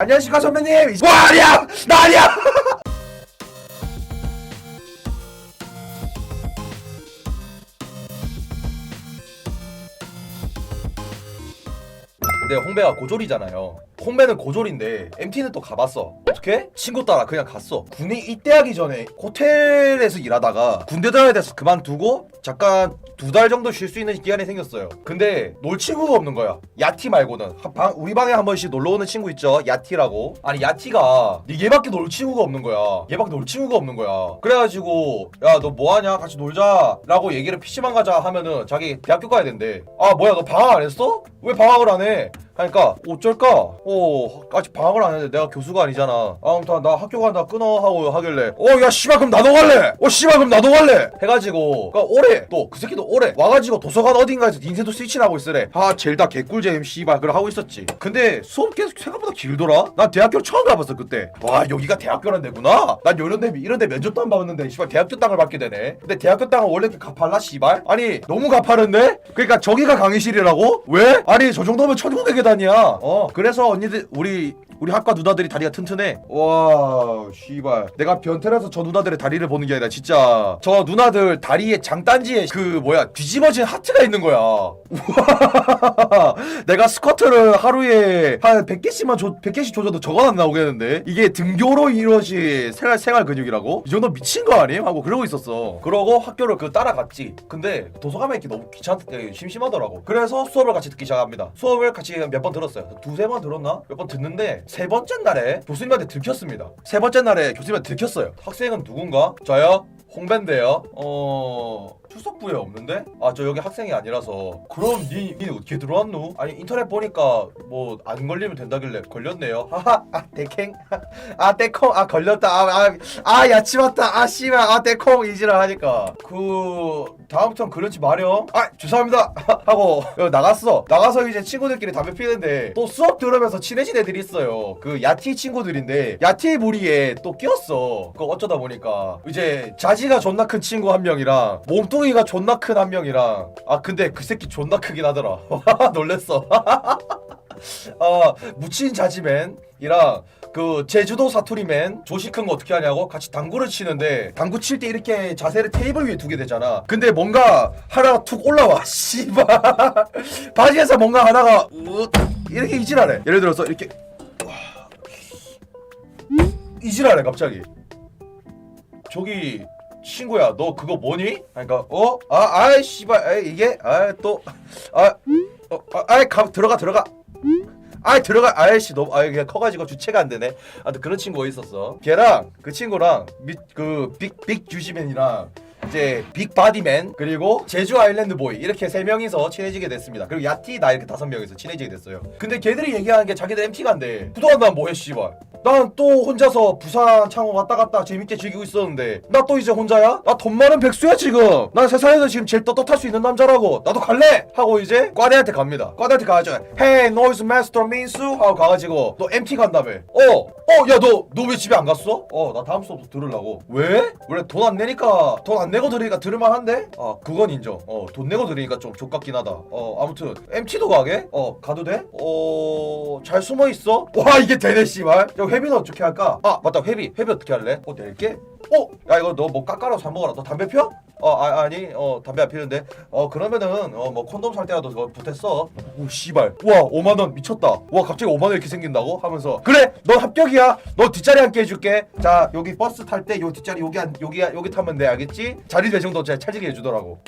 안녕하십니까 선배님. 와 아니야 나 아니야. 근데 홍배가 고졸이잖아요. 홍배는 고졸인데 MT는 또 가봤어. 어떻게? 친구 따라 그냥 갔어. 군에 입대하기 전에 호텔에서 일하다가 군대 들어야 돼서 그만두고 잠깐 두 달 정도 쉴 수 있는 기간이 생겼어요. 근데 놀 친구가 없는 거야. 야티 말고는 한 방- 우리 방에 한 번씩 놀러 오는 친구 있죠. 야티라고. 아니 야티가 얘밖에 놀 친구가 없는 거야. 얘밖에 놀 친구가 없는 거야. 그래가지고 야 너 뭐하냐 같이 놀자 라고 얘기를 PC방 가자 하면은 자기 대학교 가야 된대. 아 뭐야 너 방학 안 했어? 왜 방학을 안 해? 하니까 어쩔까? 어 아직 방학을 안 했는데 내가 교수가 아니잖아. 아, 아무튼 나 학교 간다 끊어 하고 하길래 어야 씨발 그럼 나도 갈래. 어 씨발 그럼 나도 갈래. 해가지고 그니까 올해 또 그 새끼도 올해 와가지고 도서관 어딘가에서 닌텐도 스위치를 하고 있으래. 아 젤다 개꿀잼 씨발 그걸 하고 있었지. 근데 수업 계속 생각보다 길더라. 난 대학교 처음 가봤어 그때. 와 여기가 대학교란 데구나. 난 이런 데 이런 데 면접도 안 받았는데 씨발 대학교 땅을 받게 되네. 근데 대학교 땅은 원래 이렇게 가팔라 씨발? 아니 너무 가파른데? 그러니까 저기가 강의실이라고? 왜? 아니 저 정도면 천국의 계 단이야. 어 그래서 언니들 우리 우리 학과 누나들이 다리가 튼튼해. 와, 씨발. 내가 변태라서 저 누나들의 다리를 보는 게 아니라 진짜 저 누나들 다리에 장단지에 그 뭐야 뒤집어진 하트가 있는 거야. 우와. 내가 스쿼트를 하루에 한 100개씩만 조, 100개씩 조져도 저건 안 나오겠는데 이게 등교로 이루어진 생활 생활 근육이라고? 이 정도 미친 거 아님? 하고 그러고 있었어. 그러고 학교를 그 따라갔지. 근데 도서관에 있기 너무 귀찮, 예, 심심하더라고. 그래서 수업을 같이 듣기 시작합니다. 수업을 같이 몇 번 들었어요. 두세 번 들었나? 몇 번 듣는데 세 번째 날에 교수님한테 들켰습니다. 세 번째 날에 교수님한테 들켰어요. 학생은 누군가? 저요? 홍배인데요. 어... 출석부에 없는데? 아 저 여기 학생이 아니라서. 그럼 니, 니 어떻게 들어왔노? 아니 인터넷 보니까 뭐 안 걸리면 된다길래 걸렸네요. 하하 아 데캥. 아 데콩 아 걸렸다. 아아 아, 야치 맞다. 아 씨발. 아 데콩 이지라 하니까. 그 다음부턴 그러지 마렴 아 죄송합니다. 하고 어, 나갔어. 나가서 이제 친구들끼리 담배 피는데 또 수업 들으면서 친해진 애들이 있어요. 그 야티 친구들인데 야티 무리에 또 끼었어. 그 어쩌다 보니까. 이제 자 지가 존나 큰 친구 한 명이랑 몸뚱이가 존나 큰 한 명이랑 아 근데 그 새끼 존나 크긴 하더라. 놀랬어. 아 무친 자지맨이랑 그 제주도 사투리맨 조시 큰거 어떻게 하냐고 같이 당구를 치는데 당구 칠 때 이렇게 자세를 테이블 위에 두게 되잖아. 근데 뭔가 하나가 툭 올라와. 씨발. 바지에서 뭔가 하나가 우 이렇게 이질하래 예를 들어서 이렇게 와. 이질하래 갑자기. 저기 친구야 너 그거 뭐니? 그러니까 어? 아 아이 씨발 아이, 이게? 아또아 어, 아, 아이 가 들어가 들어가. 아이 들어가. 아이씨 너무 아이 그냥 커가지고 주체가 안 되네. 아무튼 그런 친구가 있었어. 걔랑 그 친구랑 그빅빅 주시맨이랑 이제 빅 바디맨 그리고 제주 아일랜드 보이 이렇게 세 명이서 친해지게 됐습니다. 그리고 야티 나 이렇게 다섯 명이서 친해지게 됐어요. 근데 걔들이 얘기하는 게 자기들 MT 그동안 난 뭐해 씨발 난 또 혼자서 부산 창원 왔다 갔다 재밌게 즐기고 있었는데 나 또 이제 혼자야? 나 돈 많은 백수야 지금 난 세상에서 지금 제일 떳떳할 수 있는 남자라고 나도 갈래 하고 이제 과대한테 갑니다 과대한테 가가지고 헤이 노이즈 마스터 민수 하고 가가지고 너 MT 간다며 어 어 야 너 너 왜 집에 안 갔어? 어 나 다음 수업 들으려고 왜? 원래 돈 안 내니까 돈 안 내고 들으니까 들을만 한데? 아 그건 인정 어 돈 내고 들으니까 좀 족같긴 하다 어 아무튼 MT도 가게? 어 가도 돼? 어 잘 숨어 있어? 와 이게 되네 씨발 야 회비는 어떻게 할까? 아 맞다 회비 회비 어떻게 할래? 어 낼게? 어? 야 이거 너 뭐 깎아라고 사 먹어라 너 담배 펴? 어 아, 아니 어 담배 안 피는데 어 그러면은 어 뭐 콘돔 살 때라도 그거 보탰어 오 씨발 와 5만원 미쳤다 와 갑자기 5만원 이렇게 생긴다고? 하면서 그래 너 합격이야 너 뒷자리 함께 해줄게 자 여기 버스 탈 때 요 뒷자리 여기 한 여기 여기 타면 돼 알겠지? 자리 배정도 잘 차지게 해주더라고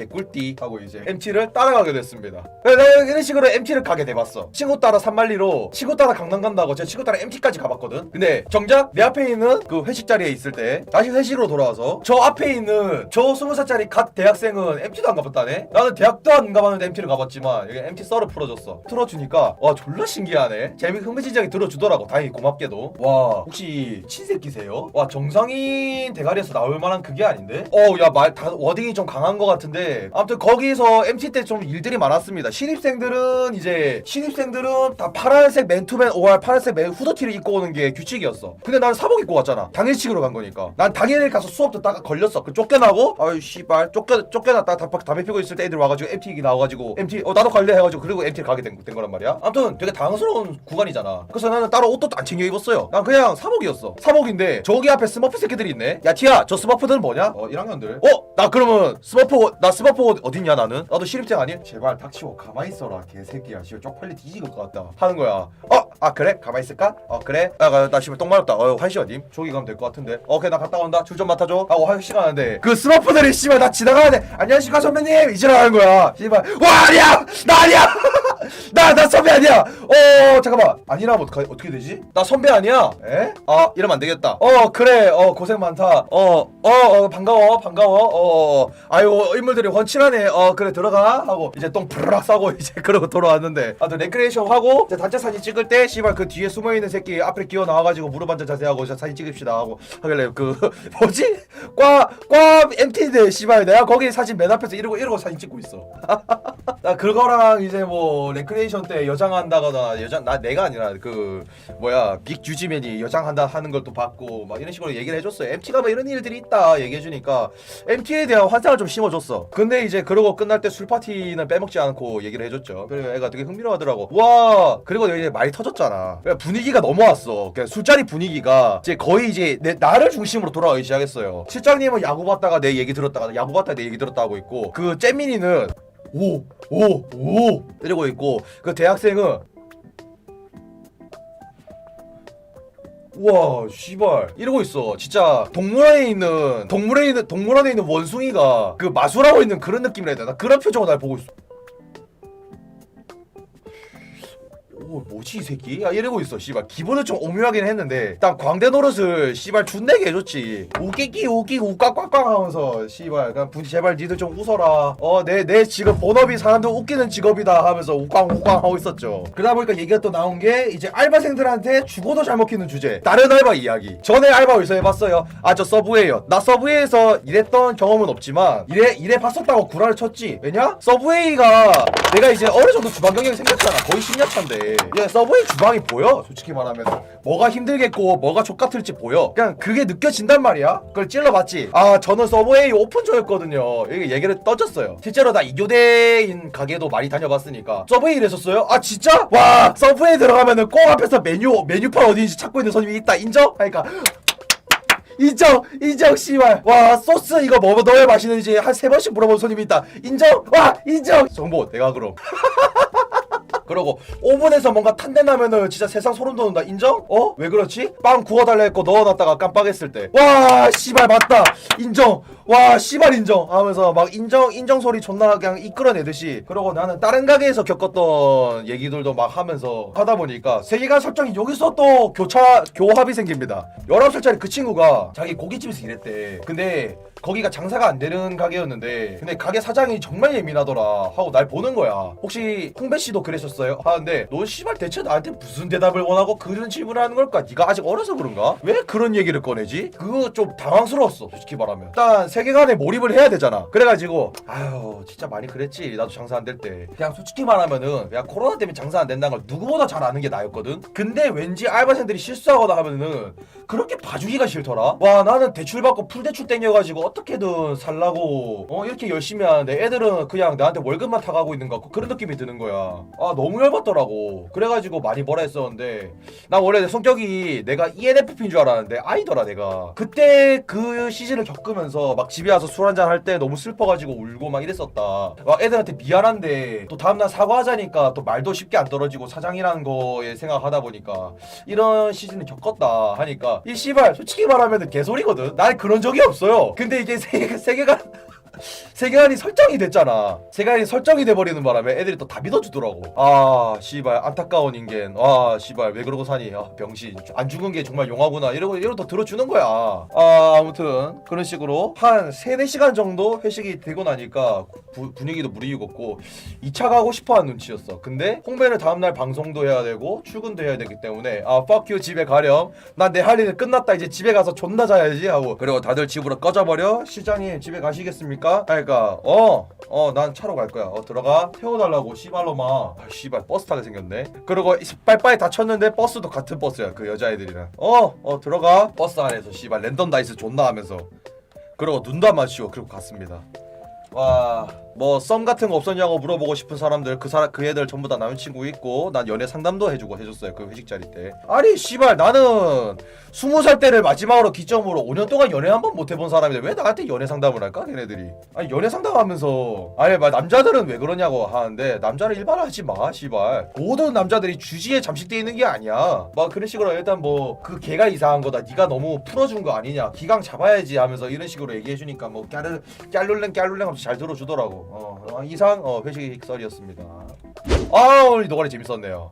개꿀띠 하고 이제 MT를 따라가게 됐습니다. 내가 이런 식으로 MT를 가게 돼봤어. 친구 따라 산말리로 친구 따라 강남 간다고 제가 친구 따라 MT까지 가봤거든. 근데 정작 내 앞에 있는 그 회식 자리에 있을 때 다시 회식으로 돌아와서 저 앞에 있는 저 스무 살짜리 갓 대학생은 MT도 안 가봤다네. 나는 대학도 안 가봤는데 MT를 가봤지만 이게 MT 썰을 풀어줬어. 틀어주니까 와 졸라 신기하네. 재미 흥미진진하게 들어주더라고. 다행히 고맙게도. 와 혹시 친새끼세요? 와 정상인 대가리에서 나올 만한 그게 아닌데? 어야말 워딩이 좀 강한 것 같은데 아무튼 거기서 MC 때좀 일들이 많았습니다. 신입생들은 이제 신입생들은 다 파란색 맨투맨 OR 파란색 맨 후드티를 입고 오는 게 규칙이었어. 근데 나는 사복 입고 왔잖아. 당일치기로 간 거니까. 난 당일 가서 수업 듣다가 걸렸어. 그 쫓겨나고 아유 씨발 쫓겨 쫓겨났다 담배, 담배 피고 있을 때 애들 와가지고 MT 나와가지고 MT 어 나도 갈래 해가지고 그리고 MT를 가게 된, 된 거란 말이야. 아무튼 되게 당황스러운 구간이잖아. 그래서 나는 따로 옷도 안 챙겨 입었어요. 난 그냥 사복이었어. 사복인데 저기 앞에 스머프 새끼들이 있네. 야 티야 저 스머프들은 뭐냐? 어 1학년들. 어? 나 그러면 스머프 옷- 나옷 어딨냐 나는? 나도 신입생 아니? 제발 닥치고 가만히 있어라 개새끼야. 씨발 쪽팔리 뒤지고 것 같다. 하는 거야. 어? 아 그래? 가만히 있을까? 어 그래? 나, 나 씨발 똥 마렵다. 어 한시 어님? 저기 가면 될 것 같은데. 어, 오케이 나 갔다 온다. 줄좀 맡아줘. 하고 한시 가는데 그 스머프들이 씨발 나 지나가는데 안녕하십니까 선배님 이지라는 거야. 씨발 와 아니야 나 아니야. 나, 나 선배 아니야! 어, 잠깐만. 아니라면 어떡하, 어떻게 되지? 나 선배 아니야? 에? 아, 이러면 안 되겠다. 어, 그래. 어, 고생 많다. 어, 어, 어, 반가워. 반가워. 어, 어. 아유, 인물들이 훤칠하네. 어, 그래, 들어가. 하고, 이제 똥 부르락 싸고, 이제 그러고 돌아왔는데. 아, 또 레크레이션 하고, 이제 단체 사진 찍을 때, 씨발, 그 뒤에 숨어있는 새끼 앞에 끼워 나와가지고 무릎 앉아 자세하고, 자, 사진 찍읍시다. 하고, 하길래, 그, 뭐지? 과, 과 MT인데, 씨발, 내가 거기 사진 맨 앞에서 이러고, 이러고 사진 찍고 있어. 나 그거랑 이제 뭐 레크레이션 때 여장한다거나 여장 나 내가 아니라 그 뭐야 빅 주지맨이 여장한다 하는 걸 또 봤고 막 이런 식으로 얘기를 해줬어요. MT가 뭐 이런 일들이 있다 얘기해주니까 MT에 대한 환상을 좀 심어줬어. 근데 이제 그러고 끝날 때 술 파티는 빼먹지 않고 얘기를 해줬죠. 그래 애가 되게 흥미로워하더라고. 와 그리고 이제 말이 터졌잖아. 분위기가 넘어왔어. 그냥 술자리 분위기가 이제 거의 이제 내 나를 중심으로 돌아가기 시작했어요. 실장님은 야구 봤다가 내 얘기 들었다가 야구 봤다가 내 얘기 들었다 하고 있고 그 잼민이는 오, 오, 오. 이러고 있고 그 대학생은 우와 씨발. 이러고 있어. 진짜 동물원에 있는 동물원에 있는 동물원에 있는 원숭이가 그 마술하고 있는 그런 느낌이라 해야 되나? 그런 표정을 날 보고 있어 오 뭐지 이 새끼? 야 이러고 있어 씨발. 기분은 좀 오묘하긴 했는데. 일단 광대 노릇을 씨발 준내게 해줬지. 웃기기 웃기고 우깍꽉꽉 하면서 씨발. 그냥 분 제발 니들 좀 웃어라. 어 내 내 지금 본업이 사람들 웃기는 직업이다 하면서 우깡 우깡 하고 있었죠. 그러다 보니까 얘기가 또 나온 게 이제 알바생들한테 죽어도 잘 먹히는 주제. 다른 알바 이야기. 전에 알바 어디서 해봤어요? 아 저 서브웨이요. 나 서브웨이에서 일했던 경험은 없지만 일해 일해 봤었다고 구라를 쳤지. 왜냐? 서브웨이가 내가 이제 어느 정도 주방 경력이 생겼잖아. 거의 10년 차인데 야 서브웨이 주방이 보여? 솔직히 말하면 뭐가 힘들겠고 뭐가 족같을지 보여. 그냥 그게 느껴진단 말이야. 그걸 찔러봤지. 아 저는 서브웨이 오픈조였거든요. 이게 얘기를 떠졌어요. 실제로 나 이교대인 가게도 많이 다녀봤으니까. 서브웨이 일했었어요? 아 진짜? 와 서브웨이 들어가면은 꼭 앞에서 메뉴 메뉴판 어디인지 찾고 있는 손님이 있다. 인정? 하니까. 인정? 인정 씨발. 와 소스 이거 뭐 넣어야 맛있는지 한 세 번씩 물어본 손님이 있다. 인정? 와 인정! 정보 내가 그럼 그러고 오븐에서 뭔가 탄내 나면은 진짜 세상 소름 돋는다. 인정? 어? 왜 그렇지? 빵 구워달라 했고 넣어놨다가 깜빡했을 때와 씨발 맞다. 인정. 와 씨발 인정. 하면서 막 인정 인정 소리 존나 그냥 이끌어내듯이. 그러고 나는 다른 가게에서 겪었던 얘기들도 막 하면서 하다 보니까 세계관 설정이 여기서 또 교차 교합이 생깁니다. 19살짜리 그 친구가 자기 고깃집에서 일했대. 근데 거기가 장사가 안 되는 가게였는데 근데 가게 사장이 정말 예민하더라 하고 날 보는 거야. 혹시 홍배 씨도 그랬었어 요? 하는데 너 씨발 대체 나한테 무슨 대답을 원하고 그런 질문을 하는 걸까? 네가 아직 어려서 그런가? 왜 그런 얘기를 꺼내지? 그거 좀 당황스러웠어 솔직히 말하면. 일단 세계관에 몰입을 해야 되잖아. 그래가지고 아유 진짜 많이 그랬지. 나도 장사 안 될 때. 그냥 솔직히 말하면은 그냥 코로나 때문에 장사 안 된다는 걸 누구보다 잘 아는 게 나였거든. 근데 왠지 알바생들이 실수하거나 하면은 그렇게 봐주기가 싫더라. 와 나는 대출 받고 풀대출 땡겨가지고 어떻게든 살라고. 어 이렇게 열심히 하는데 애들은 그냥 나한테 월급만 타가고 있는 것 같고 그런 느낌이 드는 거야. 아 너무 열받더라고. 그래가지고 많이 뭐라 했었는데 나 원래 내 성격이 내가 ENFP인 줄 알았는데 아니더라 내가. 그때 그 시즌을 겪으면서 막 집에 와서 술 한잔 할 때 너무 슬퍼가지고 울고 막 이랬었다. 막 애들한테 미안한데 또 다음날 사과하자니까 또 말도 쉽게 안 떨어지고 사장이라는 거에 생각하다 보니까 이런 시즌을 겪었다 하니까 이 씨발 솔직히 말하면 개소리거든. 난 그런 적이 없어요. 근데 이게 세계, 세계관 세계관이 설정이 됐잖아. 세계관이 설정이 돼버리는 바람에 애들이 또 다 믿어주더라고. 아, 씨발 안타까운 인간. 아, 씨발 왜 그러고 사니? 아, 병신. 안 죽은 게 정말 용하구나. 이러고 이러고 또 들어주는 거야. 아, 아무튼 그런 식으로 한 3, 4시간 정도 회식이 되고 나니까 부- 분위기도 무리익었고 2차 가고 싶어하는 눈치였어. 근데 홍배는 다음날 방송도 해야 되고 출근도 해야 되기 때문에 아, fuck you 집에 가렴. 난 내 할 일은 끝났다. 이제 집에 가서 존나 자야지 하고 그리고 다들 집으로 꺼져버려. 시장님 집에 가시겠습니까? 갈까? 그러니까 어 어 난 차로 갈 거야. 어 들어가? 태워달라고 씨발로마 아 씨발 버스 타게 생겼네. 그리고 빨빨이 다쳤는데 버스도 같은 버스야 그 여자애들이랑. 어 어 들어가? 버스 안에서 씨발 랜덤 다이스 존나 하면서. 그리고 눈도 안 마주치고 그리고 갔습니다 와, 뭐 썸 같은 거 없었냐고 물어보고 싶은 사람들 그 사람 그 애들 전부 다 남자친구 있고 난 연애 상담도 해주고 해줬어요 그 회식 자리 때. 아니 씨발 나는 스무 살 때를 마지막으로 기점으로 5년 동안 연애 한 번 못 해본 사람인데 왜 나한테 연애 상담을 할까 걔네들이? 아니 연애 상담하면서 아니 막 남자들은 왜 그러냐고 하는데 남자를 일반화하지 마 씨발 모든 남자들이 주지에 잠식돼 있는 게 아니야. 막 그런 식으로 일단 뭐그 걔가 이상한 거다 네가 너무 풀어준 거 아니냐 기강 잡아야지 하면서 이런 식으로 얘기해 주니까 뭐 까르 깔룰랭 깔룰랭 하면서 잘 들어주더라고. 어, 어, 이상 어, 회식 썰이었습니다. 아 오늘 이 노가리 재밌었네요.